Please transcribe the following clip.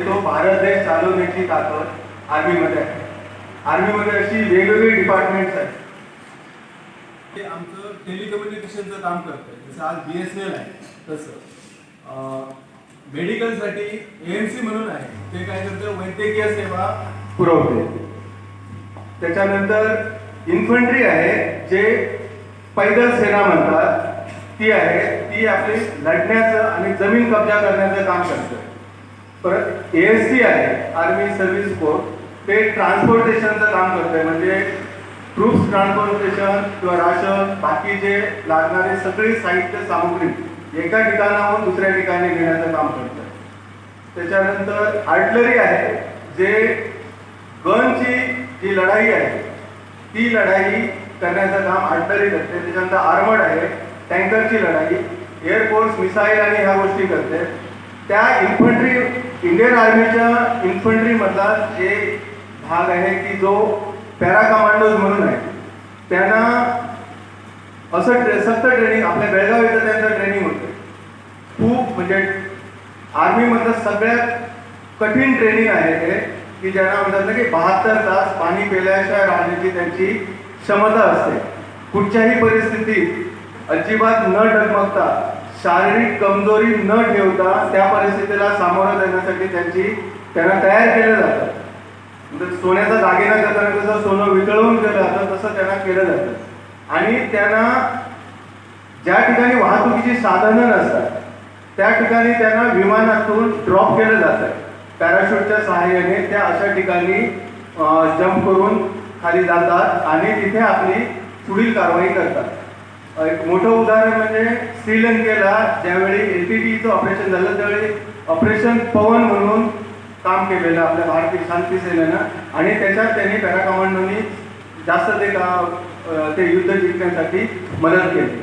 तो भारत देश चालवण्याची ताकद आर्मीमध्ये आहे. आर्मीमध्ये अशी वेगवेगळी डिपार्टमेंट्स आहेत. ते आमचं टेलिकम्युनिकेशनचं काम करतं जसं आज बी एस एल आहे तसं. मेडिकलसाठी एम सी म्हणून आहे. ते काय करतं वैद्यकीय सेवा पुरवते. त्याच्यानंतर इन्फंट्री आहे जे पैदल सेना म्हणतात. ती आहे ती आपली लढण्याचं आणि जमीन कब्जा करण्याचं काम करते परत ए एस सी आहे आर्मी सर्व्हिस कोर ते ट्रान्सपोर्टेशनचं काम करते म्हणजे ट्रूप्स ट्रान्सपोर्टेशन किंवा राशन बाकी जे लागणारे सगळी साहित्य सामग्री एका ठिकाणाहून दुसऱ्या ठिकाणी घेण्याचं काम करतं त्याच्यानंतर आर्टलरी आहे जे गनची जी लढाई आहे ती लढाई करण्याचं काम आर्टलरी करते त्याच्यानंतर आर्मड आहे टँकरची लढाई एअरफोर्स मिसाईल आणि ह्या गोष्टी करते त्या इन्फंट्री इंडियन आर्मीच्या इन्फंट्रीमधला एक भाग आहे की जो पॅरा कमांडोज म्हणून आहे त्यांना असं ट्रे सक्त ट्रेनिंग आपल्या बेळगाव इथं त्यांचं ट्रेनिंग होतं. खूप म्हणजे आर्मीमधलं सगळ्यात कठीण ट्रेनिंग आहे हे की ज्यांना म्हणतात ना की बहात्तर तास पाणी पेल्याशिवाय राहण्याची त्यांची क्षमता असते. कुठच्याही परिस्थितीत अजिबात न डगमगता शारीरिक कमजोरी न ठेवता त्या परिस्थितीला सामोरं जाण्यासाठी त्यांची त्यांना तयार केलं जातं. म्हणजे सोन्याचा दागिना करताना कसं सोनं वितळवून केलं जातं तसं त्यांना केलं जातं. आणि त्यांना ज्या ठिकाणी वाहतुकीची साधनं नसतात त्या ठिकाणी त्यांना विमानातून ड्रॉप केलं जातं. पॅराशूटच्या सहाय्याने त्या अशा ठिकाणी जम्प करून खाली जातात आणि तिथे आपली पुढील कारवाई करतात. एक मोठं उदाहरण म्हणजे श्रीलंकेला ज्यावेळी एल पी टीचं ऑपरेशन झालं त्यावेळी ऑपरेशन पवन म्हणून काम केलेलं आपल्या भारतीय शांती सेनेनं. आणि त्याच्यात त्यांनी पॅरा कमांडोनी जास्त ते का ते युद्ध जिंकण्यासाठी मदत केली.